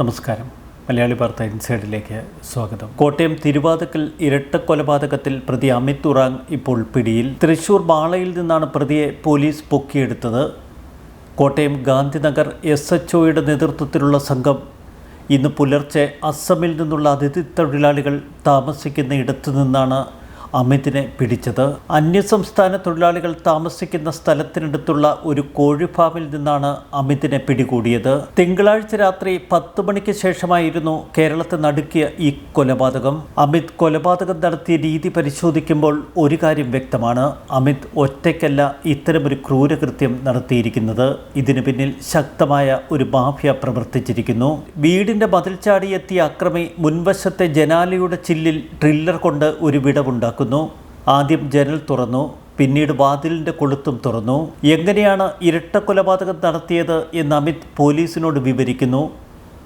നമസ്കാരം. മലയാളി വാർത്ത ഇൻസൈഡിലേക്ക് സ്വാഗതം. കോട്ടയം തിരുവാതക്കൽ ഇരട്ട കൊലപാതകത്തിൽ പ്രതി അമിത് ഉറാങ് ഇപ്പോൾ പിടിയിൽ. തൃശൂർ ബാളയിൽ നിന്നാണ് പ്രതിയെ പോലീസ് പൊക്കിയെടുത്തത്. കോട്ടയം ഗാന്ധിനഗർ എസ് എച്ച് ഒയുടെ നേതൃത്വത്തിലുള്ള സംഘം ഇന്ന് പുലർച്ചെ അസമിൽ നിന്നുള്ള അതിഥി തൊഴിലാളികൾ താമസിക്കുന്ന ഇടത്തു നിന്നാണ് അമിതിനെ പിടിച്ചത്. അന്യസംസ്ഥാന തൊഴിലാളികൾ താമസിക്കുന്ന സ്ഥലത്തിനടുത്തുള്ള ഒരു കോഴിഫാമിൽ നിന്നാണ് അമിതിനെ പിടികൂടിയത്. തിങ്കളാഴ്ച രാത്രി പത്ത് മണിക്ക് ശേഷമായിരുന്നു കേരളത്തെ നടുക്കിയ ഈ കൊലപാതകം. അമിത് കൊലപാതകം നടത്തിയ രീതി പരിശോധിക്കുമ്പോൾ ഒരു കാര്യം വ്യക്തമാണ്. അമിത് ഒറ്റയ്ക്കല്ല ഇത്തരമൊരു ക്രൂരകൃത്യം നടത്തിയിരിക്കുന്നത്. ഇതിനു പിന്നിൽ ശക്തമായ ഒരു മാഫിയ പ്രവർത്തിച്ചിരിക്കുന്നു. വീടിന്റെ മതിൽ ചാടിയെത്തിയ അക്രമി മുൻവശത്തെ ജനാലയുടെ ചില്ലിൽ ഡ്രില്ലർ കൊണ്ട് ഒരു വിടവുണ്ടാക്കുന്നു ആദ്യം ജനൽ തുറന്നു പിന്നീട് വാതിലിന്റെ കൊളുത്തും തുറന്നു. എങ്ങനെയാണ് ഇരട്ട കൊലപാതകം നടത്തിയത് എന്ന് അമിത് പോലീസിനോട് വിവരിക്കുന്നു.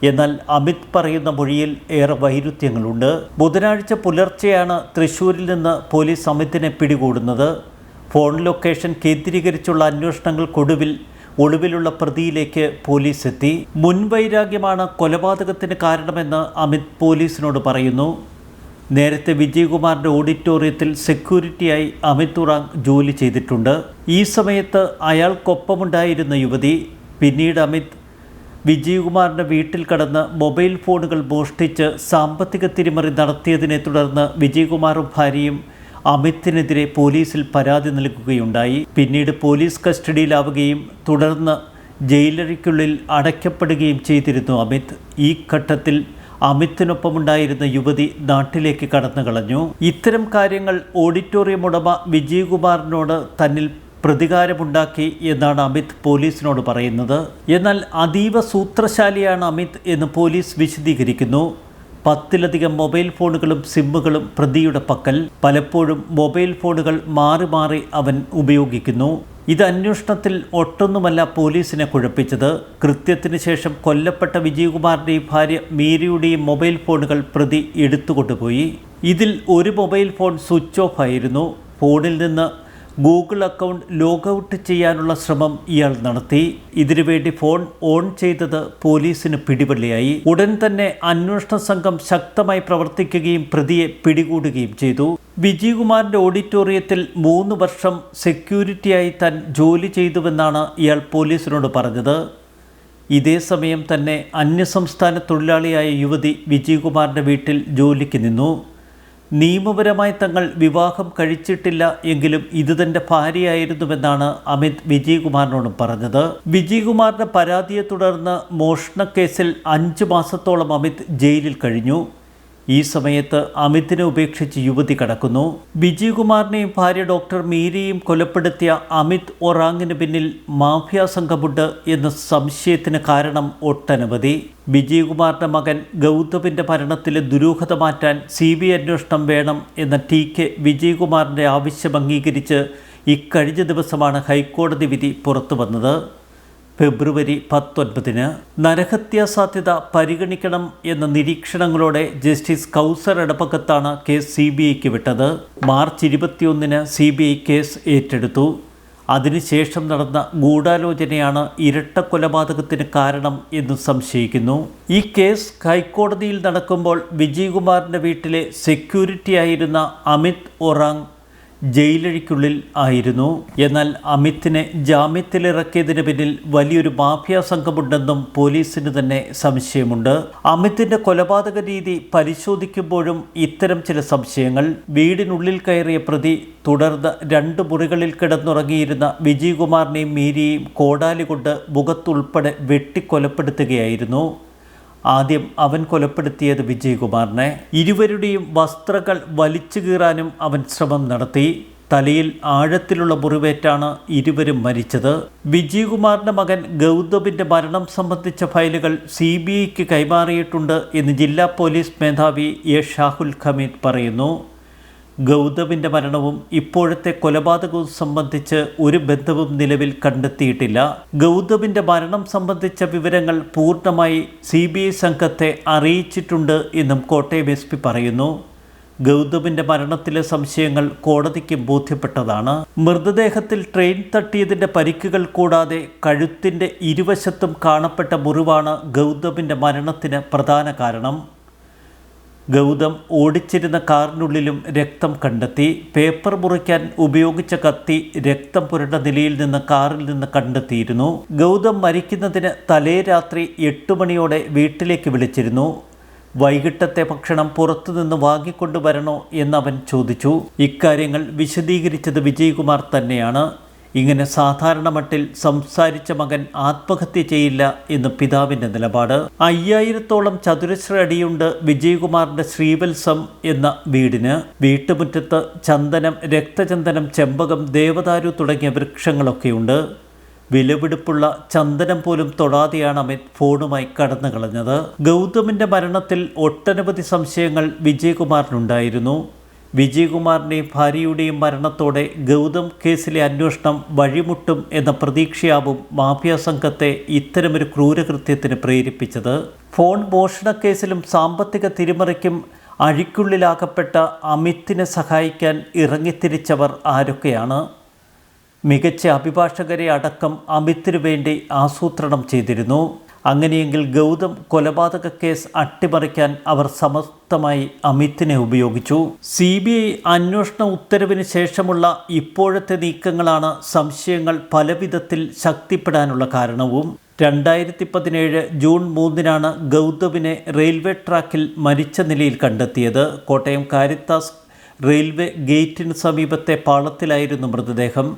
എന്നാൽ അമിത് പറയുന്ന മൊഴിയിൽ ഏറെ വൈരുദ്ധ്യങ്ങളുണ്ട്. ബുധനാഴ്ച പുലർച്ചെയാണ് തൃശ്ശൂരിൽ നിന്ന് പോലീസ് അമിതിനെ പിടികൂടുന്നത്. ഫോൺ ലൊക്കേഷൻ കേന്ദ്രീകരിച്ചുള്ള അന്വേഷണങ്ങൾക്കൊടുവിൽ ഒളിവിലുള്ള പ്രതിയിലേക്ക് പോലീസ് എത്തി. മുൻവൈരാഗ്യമാണ് കൊലപാതകത്തിന് കാരണമെന്ന് അമിത് പോലീസിനോട് പറയുന്നു. നേരത്തെ വിജയകുമാറിന്റെ ഓഡിറ്റോറിയത്തിൽ സെക്യൂരിറ്റിയായി അമിത് ഉറാങ് ജോലി ചെയ്തിട്ടുണ്ട്. ഈ സമയത്ത് അയാൾക്കൊപ്പമുണ്ടായിരുന്ന യുവതി പിന്നീട് അമിത് വിജയകുമാറിന്റെ വീട്ടിൽ കടന്ന് മൊബൈൽ ഫോണുകൾ മോഷ്ടിച്ച് സാമ്പത്തിക തിരിമറി നടത്തിയതിനെ തുടർന്ന് വിജയകുമാറും ഭാര്യയും അമിത്തിനെതിരെ പോലീസിൽ പരാതി നൽകുകയുണ്ടായി. പിന്നീട് പോലീസ് കസ്റ്റഡിയിലാവുകയും തുടർന്ന് ജയിലറിക്കുള്ളിൽ അടയ്ക്കപ്പെടുകയും ചെയ്തിരുന്നു അമിത്. ഈ ഘട്ടത്തിൽ അമിത്തിനൊപ്പമുണ്ടായിരുന്ന യുവതി നാട്ടിലേക്ക് കടന്നു കളഞ്ഞു. ഇത്തരം കാര്യങ്ങൾ ഓഡിറ്റോറിയം ഉടമ വിജയകുമാറിനോട് തന്നിൽ പ്രതികാരമുണ്ടാക്കി എന്നാണ് അമിത് പോലീസിനോട് പറയുന്നത്. എന്നാൽ അതീവ സൂത്രശാലിയാണ് അമിത് എന്ന് പോലീസ് വിശദീകരിക്കുന്നു. പത്തിലധികം മൊബൈൽ ഫോണുകളും സിമ്മുകളും പ്രതിയുടെ പക്കൽ. പലപ്പോഴും മൊബൈൽ ഫോണുകൾ മാറി മാറി അവൻ ഉപയോഗിക്കുന്നു. ഇത് അന്വേഷണത്തിൽ ഒട്ടൊന്നുമല്ല പോലീസിനെ കുഴപ്പിച്ചത്. കൃത്യത്തിന് ശേഷം കൊല്ലപ്പെട്ട വിജയകുമാറിന്റെയും ഭാര്യ മീരയുടെയും മൊബൈൽ ഫോണുകൾ പ്രതി എടുത്തുകൊണ്ടുപോയി. ഇതിൽ ഒരു മൊബൈൽ ഫോൺ സ്വിച്ച് ഓഫ് ആയിരുന്നു. ഫോണിൽ നിന്ന് ഗൂഗിൾ അക്കൗണ്ട് ലോഗൌട്ട് ചെയ്യാനുള്ള ശ്രമം ഇയാൾ നടത്തി. ഇതിനുവേണ്ടി ഫോൺ ഓൺ ചെയ്തത് പോലീസിന് പിടിപള്ളിയായി ഉടൻ തന്നെ അന്വേഷണ സംഘം ശക്തമായി പ്രവർത്തിക്കുകയും പ്രതിയെ പിടികൂടുകയും ചെയ്തു. വിജയകുമാറിന്റെ ഓഡിറ്റോറിയത്തിൽ മൂന്ന് വർഷം സെക്യൂരിറ്റിയായി താൻ ജോലി ചെയ്തുവെന്നാണ് ഇയാൾ പോലീസിനോട് പറഞ്ഞത്. ഇതേ സമയം തന്നെ അന്യസംസ്ഥാന തൊഴിലാളിയായ യുവതി വിജയകുമാറിന്റെ വീട്ടിൽ ജോലിക്ക് നിന്നു. നിയമപരമായി തങ്ങൾ വിവാഹം കഴിച്ചിട്ടില്ല എങ്കിലും ഇത് തന്റെ ഭാര്യയായിരുന്നുവെന്നാണ് അമിത് വിജയകുമാറിനോട് പറഞ്ഞത്. വിജയകുമാറിന്റെ പരാതിയെ തുടർന്ന് മോഷണക്കേസിൽ അഞ്ച് മാസത്തോളം അമിത് ജയിലിൽ കഴിഞ്ഞു. ഈ സമയത്ത് അമിതിനെ ഉപേക്ഷിച്ച് യുവതി കടക്കുന്നു. വിജയകുമാറിനെയും ഭാര്യ ഡോക്ടർ മീരയും കൊലപ്പെടുത്തിയ അമിത് ഒറാങ്ങിന് പിന്നിൽ മാഫിയ സംഘമുണ്ട് എന്ന സംശയത്തിന് കാരണം ഒട്ടനവധി. വിജയകുമാറിന്റെ മകൻ ഗൗതമിന്റെ ഭരണത്തിലെ ദുരൂഹത മാറ്റാൻ സി ബി അന്വേഷണം വേണം എന്ന ടി കെ വിജയകുമാറിന്റെ ആവശ്യം അംഗീകരിച്ച് ഇക്കഴിഞ്ഞ ദിവസമാണ് ഹൈക്കോടതി വിധി പുറത്തു വന്നത് ഫെബ്രുവരി പത്തൊൻപതിന് നരഹത്യാ സാധ്യത പരിഗണിക്കണം എന്ന നിരീക്ഷണങ്ങളോടെ ജസ്റ്റിസ് കൗസർ ഇടപക്കത്താണ് കേസ് സി ബി ഐക്ക് വിട്ടത്. മാർച്ച് ഇരുപത്തിയൊന്നിന് സി ബി ഐ കേസ് ഏറ്റെടുത്തു. അതിനുശേഷം നടന്ന ഗൂഢാലോചനയാണ് ഇരട്ട കൊലപാതകത്തിന് കാരണം എന്ന് സംശയിക്കുന്നു. ഈ കേസ് ഹൈക്കോടതിയിൽ നടക്കുമ്പോൾ വിജയകുമാറിന്റെ വീട്ടിലെ സെക്യൂരിറ്റി ആയിരുന്ന അമിത് ഒറാങ് ജയിലഴിക്കുള്ളിൽ ആയിരുന്നു. എന്നാൽ അമിത്തിനെ ജാമ്യത്തിലിറക്കിയതിന് പിന്നിൽ വലിയൊരു മാഫിയ സംഘമുണ്ടെന്നും പോലീസിന് തന്നെ സംശയമുണ്ട്. അമിത്തിന്റെ കൊലപാതക രീതി പരിശോധിക്കുമ്പോഴും ഇത്തരം ചില സംശയങ്ങൾ. വീടിനുള്ളിൽ കയറിയ പ്രതി തുടർന്ന് രണ്ട് മുറികളിൽ കിടന്നുറങ്ങിയിരുന്ന വിജയകുമാറിനെയും മീരിയെയും കോടാലി കൊണ്ട് മുഖത്തുൾപ്പെടെ വെട്ടിക്കൊലപ്പെടുത്തുകയായിരുന്നു. ആദ്യം അവൻ കൊലപ്പെടുത്തിയത് വിജയകുമാറിനെ. ഇരുവരുടെയും വസ്ത്രങ്ങൾ വലിച്ചു കീറാനും അവൻ ശ്രമം നടത്തി. തലയിൽ ആഴത്തിലുള്ള മുറിവേറ്റാണ് ഇരുവരും മരിച്ചത്. വിജയകുമാറിന്റെ മകൻ ഗൗതമിന്റെ മരണം സംബന്ധിച്ച ഫയലുകൾ സി ബി ഐക്ക് കൈമാറിയിട്ടുണ്ട് എന്ന് ജില്ലാ പോലീസ് മേധാവി എ ഷാഹുൽ ഖമീദ് പറയുന്നു. ഗൗതമിന്റെ മരണവും ഇപ്പോഴത്തെ കൊലപാതകവും സംബന്ധിച്ച് ഒരു ബന്ധവും നിലവിൽ കണ്ടെത്തിയിട്ടില്ല. ഗൗതമിന്റെ മരണം സംബന്ധിച്ച വിവരങ്ങൾ പൂർണമായി സി സംഘത്തെ അറിയിച്ചിട്ടുണ്ട് എന്നും കോട്ടയം എസ് പറയുന്നു. ഗൗതമിന്റെ മരണത്തിലെ സംശയങ്ങൾ കോടതിക്ക് ബോധ്യപ്പെട്ടതാണ്. മൃതദേഹത്തിൽ ട്രെയിൻ തട്ടിയതിന്റെ പരിക്കുകൾ കൂടാതെ കഴുത്തിന്റെ ഇരുവശത്തും കാണപ്പെട്ട മുറിവാണ് ഗൗതമിന്റെ മരണത്തിന് പ്രധാന കാരണം. ഗൗതം ഓടിച്ചിരുന്ന കാറിനുള്ളിലും രക്തം കണ്ടെത്തി. പേപ്പർ മുറിക്കാൻ ഉപയോഗിച്ച കത്തി രക്തം പുരണ്ട നിലയിൽ നിന്ന് കാറിൽ നിന്ന് കണ്ടെത്തിയിരുന്നു. ഗൗതം മരിക്കുന്നതിന് തലേ രാത്രി എട്ട് മണിയോടെ വീട്ടിലേക്ക് വിളിച്ചിരുന്നു. വൈകിട്ടത്തെ ഭക്ഷണം പുറത്തുനിന്ന് വാങ്ങിക്കൊണ്ടുവരണോ എന്നവൻ ചോദിച്ചു. ഇക്കാര്യങ്ങൾ വിശദീകരിച്ചത് വിജയകുമാർ തന്നെയാണ്. ഇങ്ങനെ സാധാരണ മട്ടിൽ സംസാരിച്ച മകൻ ആത്മഹത്യ ചെയ്യില്ല എന്ന് പിതാവിന്റെ നിലപാട്. അയ്യായിരത്തോളം ചതുരശ്ര അടിയുണ്ട് വിജയകുമാറിന്റെ ശ്രീവത്സം എന്ന വീടിന്. വീട്ടുമുറ്റത്ത് ചന്ദനം രക്തചന്ദനം ചെമ്പകം ദേവദാരു തുടങ്ങിയ വൃക്ഷങ്ങളൊക്കെയുണ്ട്. വിലപിടിപ്പുള്ള ചന്ദനം പോലും തൊടാതെയാണ് അമിത് ഫോണുമായി കടന്നു കളഞ്ഞത്. ഗൗതമിന്റെ മരണത്തിൽ ഒട്ടനവധി സംശയങ്ങൾ വിജയകുമാറിനുണ്ടായിരുന്നു. വിജയകുമാറിന്റെയും ഭാര്യയുടെയും മരണത്തോടെ ഗൗതം കേസിലെ അന്വേഷണം വഴിമുട്ടും എന്ന പ്രതീക്ഷയാവും മാഫിയ സംഘത്തെ ഇത്തരമൊരു ക്രൂരകൃത്യത്തിന് പ്രേരിപ്പിച്ചത്. ഫോൺ മോഷണക്കേസിലും സാമ്പത്തിക തിരിമറിക്കും അഴിക്കുള്ളിലാകപ്പെട്ട അമിത്തിനെ സഹായിക്കാൻ ഇറങ്ങിത്തിരിച്ചവർ ആരൊക്കെയാണ്? മികച്ച അഭിഭാഷകരെ അടക്കം അമിത്തിനു വേണ്ടി ആസൂത്രണം ചെയ്തിരുന്നു. അങ്ങനെയെങ്കിൽ ഗൗതം കൊലപാതക കേസ് അട്ടിമറിക്കാൻ അവർ സമർത്ഥമായി അമിത്തിനെ ഉപയോഗിച്ചു. സി ബി ഐ അന്വേഷണ ഉത്തരവിന് ശേഷമുള്ള ഇപ്പോഴത്തെ നീക്കങ്ങളാണ് സംശയങ്ങൾ പലവിധത്തിൽ ശക്തിപ്പെടാനുള്ള കാരണവും. രണ്ടായിരത്തി പതിനേഴ് ജൂൺ മൂന്നിനാണ് ഗൗതമിനെ റെയിൽവേ ട്രാക്കിൽ മരിച്ച നിലയിൽ കണ്ടെത്തിയത്. കോട്ടയം കാരിത്താസ് റെയിൽവേ ഗേറ്റിന് സമീപത്തെ പാളത്തിലായിരുന്നു മൃതദേഹം.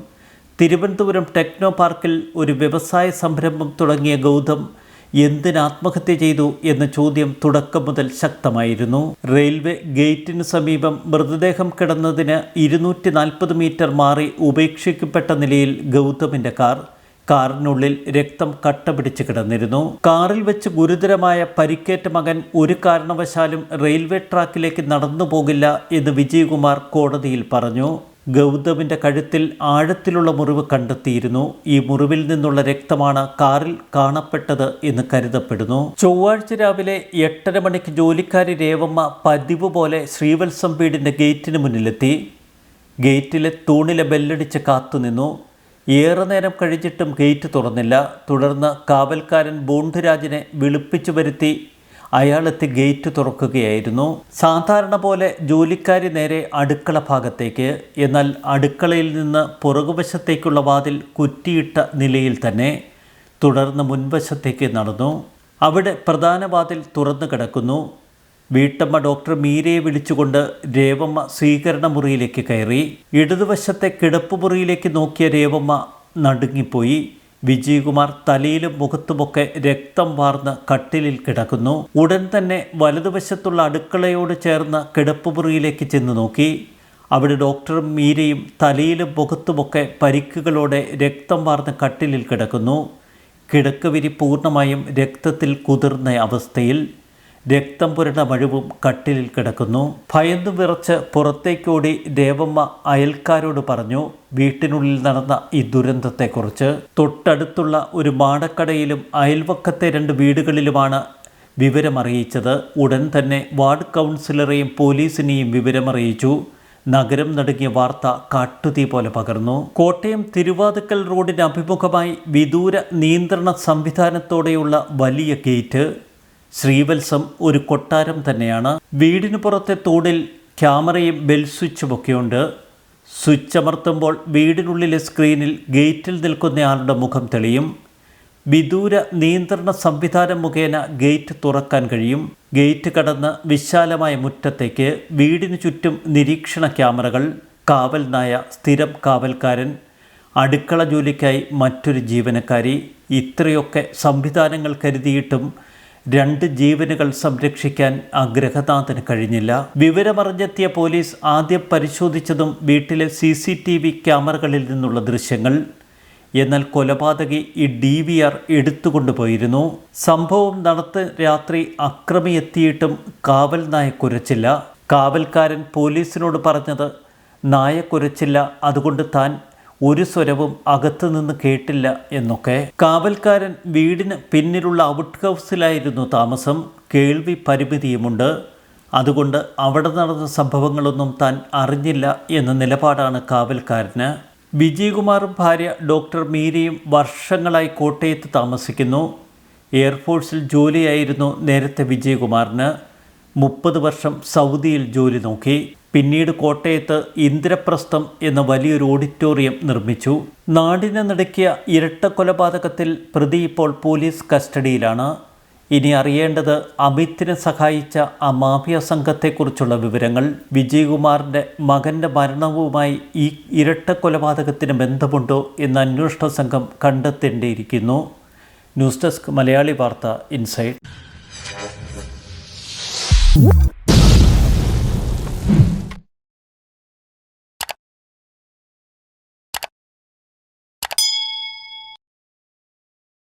തിരുവനന്തപുരം ടെക്നോ പാർക്കിൽ ഒരു വ്യവസായ സംരംഭം തുടങ്ങിയ ഗൗതം എന്തിന് ആത്മഹത്യ ചെയ്തു എന്ന ചോദ്യം തുടക്കം മുതൽ ശക്തമായിരുന്നു. റെയിൽവേ ഗേറ്റിന് സമീപം മൃതദേഹം കിടന്നതിന് ഇരുന്നൂറ്റി നാൽപ്പത് മീറ്റർ മാറി ഉപേക്ഷിക്കപ്പെട്ട നിലയിൽ ഗൗതമിന്റെ കാർ കാറിനുള്ളിൽ രക്തം കട്ട പിടിച്ച് കിടന്നിരുന്നു. കാറിൽ വെച്ച് ഗുരുതരമായ പരിക്കേറ്റ മകൻ ഒരു കാരണവശാലും റെയിൽവേ ട്രാക്കിലേക്ക് നടന്നു പോകില്ല എന്ന് വിജയകുമാർ കോടതിയിൽ പറഞ്ഞു. ഗൗതമിന്റെ കഴുത്തിൽ ആഴത്തിലുള്ള മുറിവ് കണ്ടെത്തിയിരുന്നു. ഈ മുറിവിൽ നിന്നുള്ള രക്തമാണ് കാറിൽ കാണപ്പെട്ടത് എന്ന് കരുതപ്പെടുന്നു. ചൊവ്വാഴ്ച രാവിലെ എട്ടര മണിക്ക് ജോലിക്കാരി രേവമ്മ പതിവ് പോലെ ശ്രീവത്സം വീടിന്റെ ഗേറ്റിന് മുന്നിലെത്തി. ഗേറ്റിലെ തൂണിലെ ബെല്ലടിച്ച് കാത്തുനിന്നു ഏറെ നേരം കഴിഞ്ഞിട്ടും ഗേറ്റ് തുറന്നില്ല. തുടർന്ന് കാവൽക്കാരൻ ബോണ്ടുരാജിനെ വിളിപ്പിച്ചു വരുത്തി അയാളെത്തി ഗേറ്റ് തുറക്കുകയായിരുന്നു. സാധാരണ പോലെ ജോലിക്കാരി നേരെ അടുക്കള ഭാഗത്തേക്ക്. എന്നാൽ അടുക്കളയിൽ നിന്ന് പുറകുവശത്തേക്കുള്ള വാതിൽ കുറ്റിയിട്ട നിലയിൽ തന്നെ തുടർന്ന് മുൻവശത്തേക്ക് നടന്നു. അവിടെ പ്രധാന വാതിൽ തുറന്നു കിടക്കുന്നു. വീട്ടമ്മ ഡോക്ടർ മീരയെ വിളിച്ചുകൊണ്ട് രേവമ്മ സ്വീകരണ മുറിയിലേക്ക് കയറി. ഇടതുവശത്തെ കിടപ്പ് മുറിയിലേക്ക് നോക്കിയ രേവമ്മ നടുങ്ങിപ്പോയി. വിജയകുമാർ തലയിലും മുഖത്തുമൊക്കെ രക്തം വാർന്ന് കട്ടിലിൽ കിടക്കുന്നു. ഉടൻ തന്നെ വലതുവശത്തുള്ള അടുക്കളയോട് ചേർന്ന കിടപ്പുമുറിയിലേക്ക് ചെന്ന് നോക്കി. അവിടെ ഡോക്ടറും മീരയും തലയിലും മുഖത്തുമൊക്കെ പരിക്കുകളോടെ രക്തം വാർന്ന് കട്ടിലിൽ കിടക്കുന്നു. കിടക്കവിരി പൂർണമായും രക്തത്തിൽ കുതിർന്ന അവസ്ഥയിൽ രക്തം പുരണ്ട മഴുവും കട്ടിലിൽ കിടക്കുന്നു. ഭയന്നു വിറച്ച് പുറത്തേക്കോടി ദേവമ്മ അയൽക്കാരോട് പറഞ്ഞു വീട്ടിനുള്ളിൽ നടന്ന ഈ ദുരന്തത്തെക്കുറിച്ച് തൊട്ടടുത്തുള്ള ഒരു മാടക്കടയിലും അയൽവക്കത്തെ രണ്ട് വീടുകളിലുമാണ് വിവരമറിയിച്ചത്. ഉടൻ തന്നെ വാർഡ് കൗൺസിലറെയും പോലീസിനെയും വിവരമറിയിച്ചു. നഗരം നടുങ്ങിയ വാർത്ത കാട്ടുതീ പോലെ പകർന്നു. കോട്ടയം തിരുവാതുക്കൽ റോഡിന് അഭിമുഖമായി വിദൂര നിയന്ത്രണ സംവിധാനത്തോടെയുള്ള വലിയ ഗേറ്റ് ശ്രീവത്സം ഒരു കൊട്ടാരം തന്നെയാണ്. വീടിന് പുറത്തെ തോടിൽ ക്യാമറയും ബെൽ സ്വിച്ചുമൊക്കെയുണ്ട് സ്വിച്ച് അമർത്തുമ്പോൾ വീടിനുള്ളിലെ സ്ക്രീനിൽ ഗേറ്റിൽ നിൽക്കുന്നയാളുടെ മുഖം തെളിയും. വിദൂര നിയന്ത്രണ സംവിധാനം മുഖേന ഗേറ്റ് തുറക്കാൻ കഴിയും. ഗേറ്റ് കടന്ന് വിശാലമായ മുറ്റത്തേക്ക് വീടിനു ചുറ്റും നിരീക്ഷണ ക്യാമറകൾ കാവൽ നായ സ്ഥിരം കാവൽക്കാരൻ അടുക്കള ജോലിക്കായി മറ്റൊരു ജീവനക്കാരി ഇത്രയൊക്കെ സംവിധാനങ്ങൾ കരുതിയിട്ടും രണ്ട് ജീവനുകൾ സംരക്ഷിക്കാൻ ആ ഗ്രഹനാഥന് കഴിഞ്ഞില്ല. വിവരമറിഞ്ഞെത്തിയ പോലീസ് ആദ്യം പരിശോധിച്ചതും വീട്ടിലെ സി സി ടി വി ക്യാമറകളിൽ നിന്നുള്ള ദൃശ്യങ്ങൾ. എന്നാൽ കൊലപാതകി ഈ ഡി വി ആർ എടുത്തുകൊണ്ടുപോയിരുന്നു. സംഭവം നടത്ത് രാത്രി അക്രമി എത്തിയിട്ടും കാവൽ നായ കുരച്ചില്ല കാവൽക്കാരൻ പോലീസിനോട് പറഞ്ഞത് നായ കുരച്ചില്ല അതുകൊണ്ട് താൻ ഒരു സ്വരവും അകത്തു നിന്ന് കേട്ടില്ല എന്നൊക്കെ കാവൽക്കാരൻ വീടിന് പിന്നിലുള്ള ഔട്ട് ഹൗസിലായിരുന്നു താമസം. കേൾവി പരിമിതിയുമുണ്ട്. അതുകൊണ്ട് അവിടെ നടന്ന സംഭവങ്ങളൊന്നും താൻ അറിഞ്ഞില്ല എന്ന നിലപാടാണ് കാവൽക്കാരന്. വിജയകുമാറും ഭാര്യ ഡോക്ടർ മീരയും വർഷങ്ങളായി കോട്ടയത്ത് താമസിക്കുന്നു. എയർഫോഴ്സിൽ ജോലിയായിരുന്നു നേരത്തെ വിജയകുമാറിന്. മുപ്പത് വർഷം സൗദിയിൽ ജോലി നോക്കി. പിന്നീട് കോട്ടയത്ത് ഇന്ദ്രപ്രസ്ഥം എന്ന വലിയൊരു ഓഡിറ്റോറിയം നിർമ്മിച്ചു. നാടിനെ നടക്കിയ ഇരട്ട കൊലപാതകത്തിൽ പ്രതി ഇപ്പോൾ പോലീസ് കസ്റ്റഡിയിലാണ്. ഇനി അറിയേണ്ടത് അമിത്തിനെ സഹായിച്ച ആ മാഫിയ സംഘത്തെക്കുറിച്ചുള്ള വിവരങ്ങൾ. വിജയകുമാറിന്റെ മകന്റെ മരണവുമായി ഈ ഇരട്ട കൊലപാതകത്തിന് ബന്ധമുണ്ടോ എന്ന് അന്വേഷണ സംഘം കണ്ടെത്തേണ്ടിയിരിക്കുന്നു. ന്യൂസ് ഡെസ്ക് മലയാളി വാർത്ത ഇൻസൈഡ്.